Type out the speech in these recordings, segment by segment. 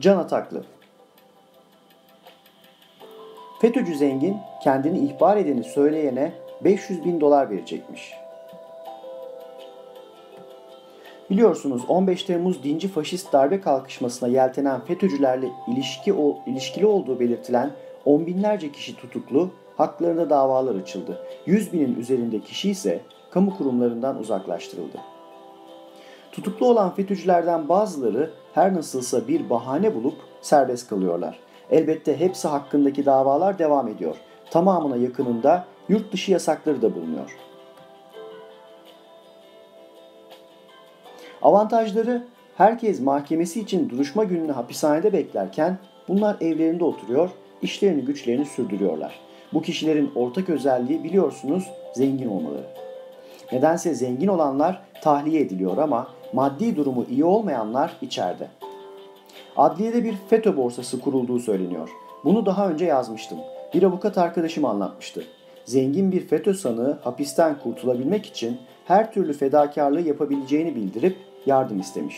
Can Ataklı FETÖ'cü zengin kendini ihbar edeni söyleyene 500 bin dolar verecekmiş. Biliyorsunuz 15 Temmuz dinci faşist darbe kalkışmasına yeltenen FETÖ'cülerle ilişki, ilişkili olduğu belirtilen on binlerce kişi tutuklu, haklarında davalar açıldı. 100 binin üzerinde kişi ise kamu kurumlarından uzaklaştırıldı. Tutuklu olan FETÖ'cülerden bazıları her nasılsa bir bahane bulup serbest kalıyorlar. Elbette hepsi hakkındaki davalar devam ediyor. Tamamına yakınında yurt dışı yasakları da bulunuyor. Avantajları herkes mahkemesi için duruşma gününü hapishanede beklerken bunlar evlerinde oturuyor, işlerini güçlerini sürdürüyorlar. Bu kişilerin ortak özelliği biliyorsunuz zengin olmaları. Nedense zengin olanlar tahliye ediliyor ama maddi durumu iyi olmayanlar içeride. Adliyede bir FETÖ borsası kurulduğu söyleniyor. Bunu daha önce yazmıştım. Bir avukat arkadaşım anlatmıştı. Zengin bir FETÖ sanığı hapisten kurtulabilmek için her türlü fedakarlığı yapabileceğini bildirip yardım istemiş.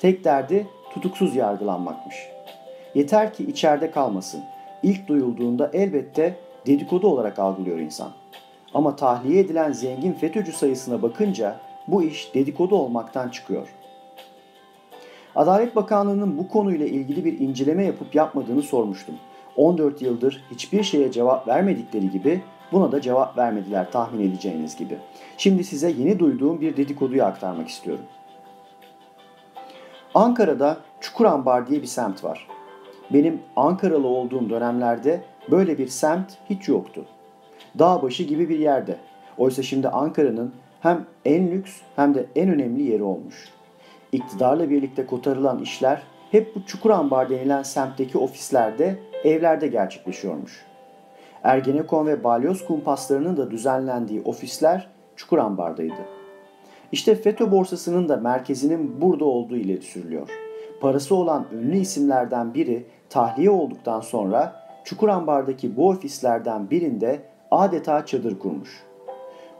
Tek derdi tutuksuz yargılanmakmış. Yeter ki içeride kalmasın. İlk duyulduğunda elbette dedikodu olarak algılıyor insan. Ama tahliye edilen zengin FETÖ'cü sayısına bakınca bu iş dedikodu olmaktan çıkıyor. Adalet Bakanlığı'nın bu konuyla ilgili bir inceleme yapıp yapmadığını sormuştum. 14 yıldır hiçbir şeye cevap vermedikleri gibi buna da cevap vermediler tahmin edeceğiniz gibi. Şimdi size yeni duyduğum bir dedikoduyu aktarmak istiyorum. Ankara'da Çukurambar diye bir semt var. Benim Ankaralı olduğum dönemlerde böyle bir semt hiç yoktu. Dağ başı gibi bir yerde. Oysa şimdi Ankara'nın hem en lüks hem de en önemli yeri olmuş. İktidarla birlikte kotarılan işler hep bu Çukurambar denilen semtteki ofislerde, evlerde gerçekleşiyormuş. Ergenekon ve balyoz kumpaslarının da düzenlendiği ofisler Çukurambar'daydı. İşte FETÖ borsasının da merkezinin burada olduğu ileri sürülüyor. Parası olan ünlü isimlerden biri tahliye olduktan sonra Çukurambar'daki bu ofislerden birinde adeta çadır kurmuş.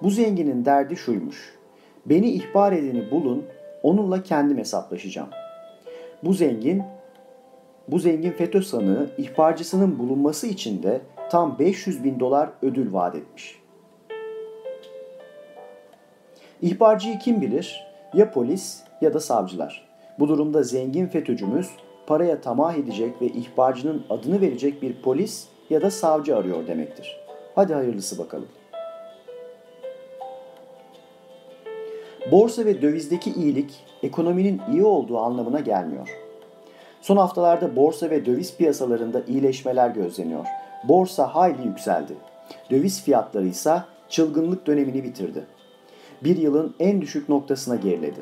Bu zenginin derdi şuymuş. Beni ihbar edeni bulun, onunla kendim hesaplaşacağım. Bu zengin bu zengin FETÖ sanığı ihbarcısının bulunması için de tam 500 bin dolar ödül vaat etmiş. İhbarcıyı kim bilir? Ya polis ya da savcılar. Bu durumda zengin FETÖ'cümüz paraya tamah edecek ve ihbarcının adını verecek bir polis ya da savcı arıyor demektir. Hadi hayırlısı bakalım. Borsa ve dövizdeki iyilik ekonominin iyi olduğu anlamına gelmiyor. Son haftalarda borsa ve döviz piyasalarında iyileşmeler gözleniyor. Borsa hayli yükseldi. Döviz fiyatları ise çılgınlık dönemini bitirdi. Bir yılın en düşük noktasına geriledi.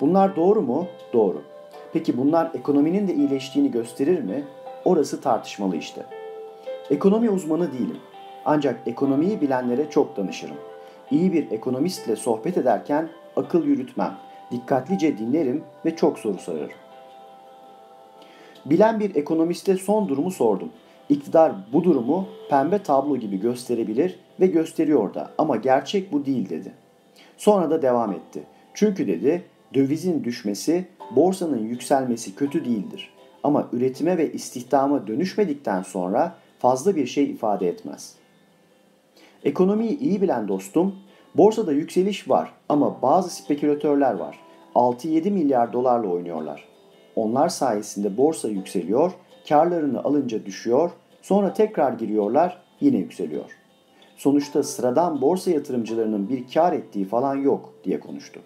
Bunlar doğru mu? Doğru. Peki bunlar ekonominin de iyileştiğini gösterir mi? Orası tartışmalı işte. Ekonomi uzmanı değilim. Ancak ekonomiyi bilenlere çok danışırım. İyi bir ekonomistle sohbet ederken akıl yürütmem, dikkatlice dinlerim ve çok soru sorarım. Bilen bir ekonomiste son durumu sordum. İktidar bu durumu pembe tablo gibi gösterebilir ve gösteriyor da ama gerçek bu değil dedi. Sonra da devam etti. Çünkü dedi dövizin düşmesi, borsanın yükselmesi kötü değildir. Ama üretime ve istihdama dönüşmedikten sonra fazla bir şey ifade etmez. Ekonomiyi iyi bilen dostum, borsada yükseliş var ama bazı spekülatörler var. 6-7 milyar dolarla oynuyorlar. Onlar sayesinde borsa yükseliyor, karlarını alınca düşüyor, sonra tekrar giriyorlar, yine yükseliyor. Sonuçta sıradan borsa yatırımcılarının bir kar ettiği falan yok diye konuştu.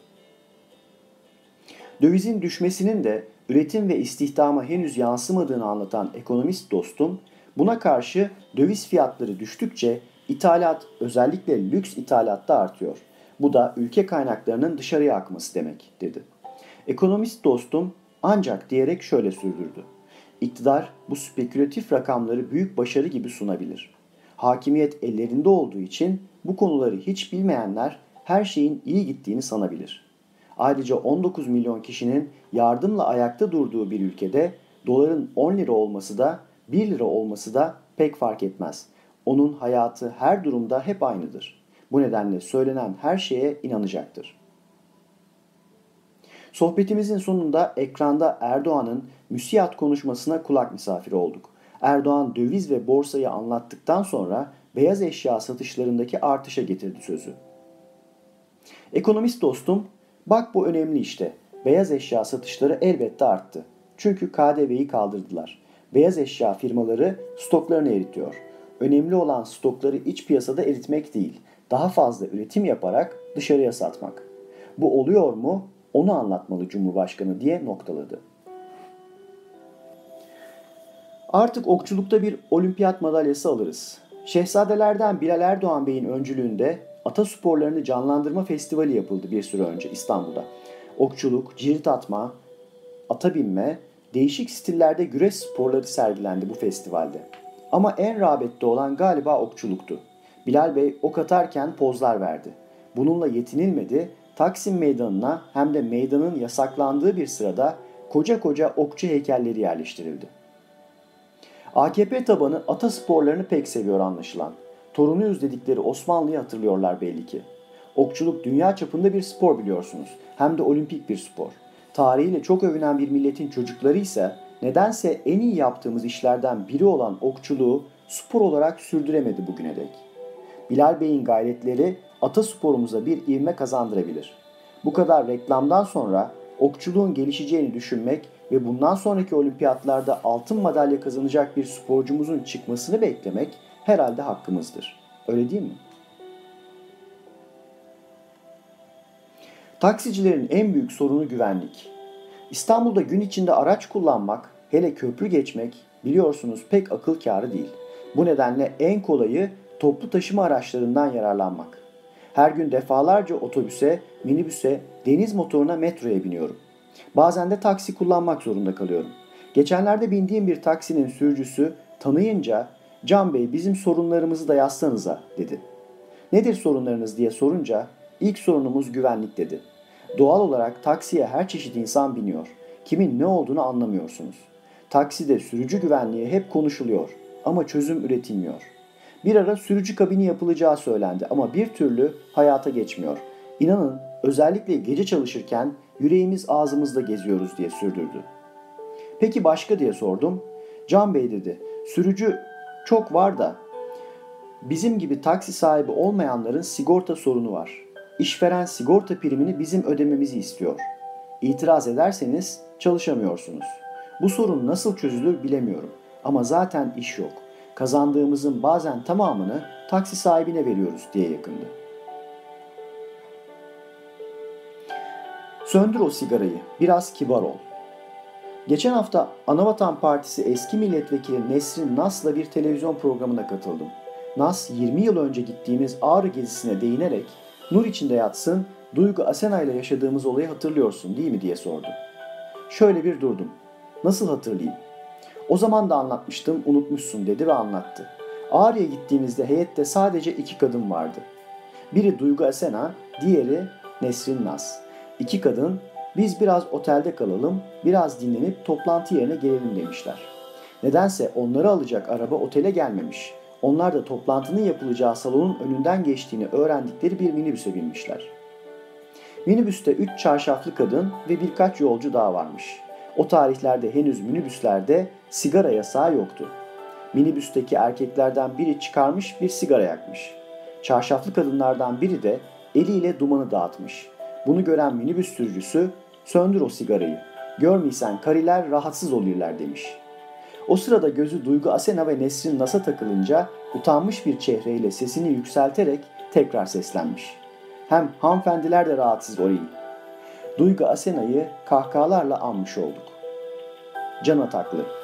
Dövizin düşmesinin de üretim ve istihdama henüz yansımadığını anlatan ekonomist dostum, buna karşı döviz fiyatları düştükçe ithalat özellikle lüks ithalatta artıyor. Bu da ülke kaynaklarının dışarıya akması demek dedi. Ekonomist dostum ancak diyerek şöyle sürdürdü. İktidar bu spekülatif rakamları büyük başarı gibi sunabilir. Hakimiyet ellerinde olduğu için bu konuları hiç bilmeyenler her şeyin iyi gittiğini sanabilir. Ayrıca 19 milyon kişinin yardımla ayakta durduğu bir ülkede doların 10 lira olması da 1 lira olması da pek fark etmez. Onun hayatı her durumda hep aynıdır. Bu nedenle söylenen her şeye inanacaktır. Sohbetimizin sonunda ekranda Erdoğan'ın müsiyat konuşmasına kulak misafiri olduk. Erdoğan döviz ve borsayı anlattıktan sonra beyaz eşya satışlarındaki artışa getirdi sözü. Ekonomist dostum, bak bu önemli işte. Beyaz eşya satışları elbette arttı. Çünkü KDV'yi kaldırdılar. Beyaz eşya firmaları stoklarını eritiyor. Önemli olan stokları iç piyasada eritmek değil, daha fazla üretim yaparak dışarıya satmak. Bu oluyor mu? Onu anlatmalı Cumhurbaşkanı diye noktaladı. Artık okçulukta bir olimpiyat madalyası alırız. Şehzadelerden Bilal Erdoğan Bey'in öncülüğünde ata sporlarını canlandırma festivali yapıldı bir süre önce İstanbul'da. Okçuluk, cirit atma, ata binme, değişik stillerde güreş sporları sergilendi bu festivalde. Ama en rağbette olan galiba okçuluktu. Bilal Bey ok atarken pozlar verdi. Bununla yetinilmedi, Taksim Meydanı'na hem de meydanın yasaklandığı bir sırada koca koca okçu heykelleri yerleştirildi. AKP tabanı ata sporlarını pek seviyor anlaşılan. Torunuyuz dedikleri Osmanlı'yı hatırlıyorlar belli ki. Okçuluk dünya çapında bir spor biliyorsunuz. Hem de olimpik bir spor. Tarihiyle çok övünen bir milletin çocukları ise nedense en iyi yaptığımız işlerden biri olan okçuluğu spor olarak sürdüremedi bugüne dek. Bilal Bey'in gayretleri ata sporumuza bir ivme kazandırabilir. Bu kadar reklamdan sonra okçuluğun gelişeceğini düşünmek ve bundan sonraki olimpiyatlarda altın madalya kazanacak bir sporcumuzun çıkmasını beklemek herhalde hakkımızdır. Öyle değil mi? Taksicilerin en büyük sorunu güvenlik. İstanbul'da gün içinde araç kullanmak, hele köprü geçmek biliyorsunuz pek akıl kârı değil. Bu nedenle en kolayı toplu taşıma araçlarından yararlanmak. Her gün defalarca otobüse, minibüse, deniz motoruna, metroya biniyorum. Bazen de taksi kullanmak zorunda kalıyorum. Geçenlerde bindiğim bir taksinin sürücüsü tanıyınca Can Bey bizim sorunlarımızı da yazsanıza dedi. Nedir sorunlarınız diye sorunca ilk sorunumuz güvenlik dedi. Doğal olarak taksiye her çeşit insan biniyor. Kimin ne olduğunu anlamıyorsunuz. Takside sürücü güvenliği hep konuşuluyor ama çözüm üretilmiyor. Bir ara sürücü kabini yapılacağı söylendi ama bir türlü hayata geçmiyor. İnanın özellikle gece çalışırken yüreğimiz ağzımızda geziyoruz diye sürdürdü. Peki başka diye sordum. Can Bey dedi, sürücü çok var da bizim gibi taksi sahibi olmayanların sigorta sorunu var. İşveren sigorta primini bizim ödememizi istiyor. İtiraz ederseniz çalışamıyorsunuz. Bu sorun nasıl çözülür bilemiyorum. Ama zaten iş yok. Kazandığımızın bazen tamamını taksi sahibine veriyoruz diye yakındı. Söndür o sigarayı, biraz kibar ol. Geçen hafta Anavatan Partisi eski milletvekili Nesrin Nas'la bir televizyon programına katıldım. Nas 20 yıl önce gittiğimiz Ağrı gezisine değinerek nur içinde yatsın Duygu Asena ile yaşadığımız olayı hatırlıyorsun değil mi diye sordu. Şöyle bir durdum. Nasıl hatırlayayım? O zaman da anlatmıştım unutmuşsun dedi ve anlattı. Ağrı'ya gittiğimizde heyette sadece iki kadın vardı. Biri Duygu Asena, diğeri Nesrin Nas. İki kadın biz biraz otelde kalalım, biraz dinlenip toplantı yerine gelelim demişler. Nedense onları alacak araba otele gelmemiş. Onlar da toplantının yapılacağı salonun önünden geçtiğini öğrendikleri bir minibüse binmişler. Minibüste üç çarşaflı kadın ve birkaç yolcu daha varmış. O tarihlerde henüz minibüslerde sigara yasağı yoktu. Minibüsteki erkeklerden biri çıkarmış bir sigara yakmış. Çarşaflı kadınlardan biri de eliyle dumanı dağıtmış. Bunu gören minibüs sürücüsü söndür o sigarayı. Görmeysen kariler rahatsız olurlar demiş. O sırada gözü Duygu Asena ve Nesrin Nas'a takılınca utanmış bir çehreyle sesini yükselterek tekrar seslenmiş. Hem hanımefendiler de rahatsız orayı. Duygu Asena'yı kahkahalarla anmış olduk. Can Ataklı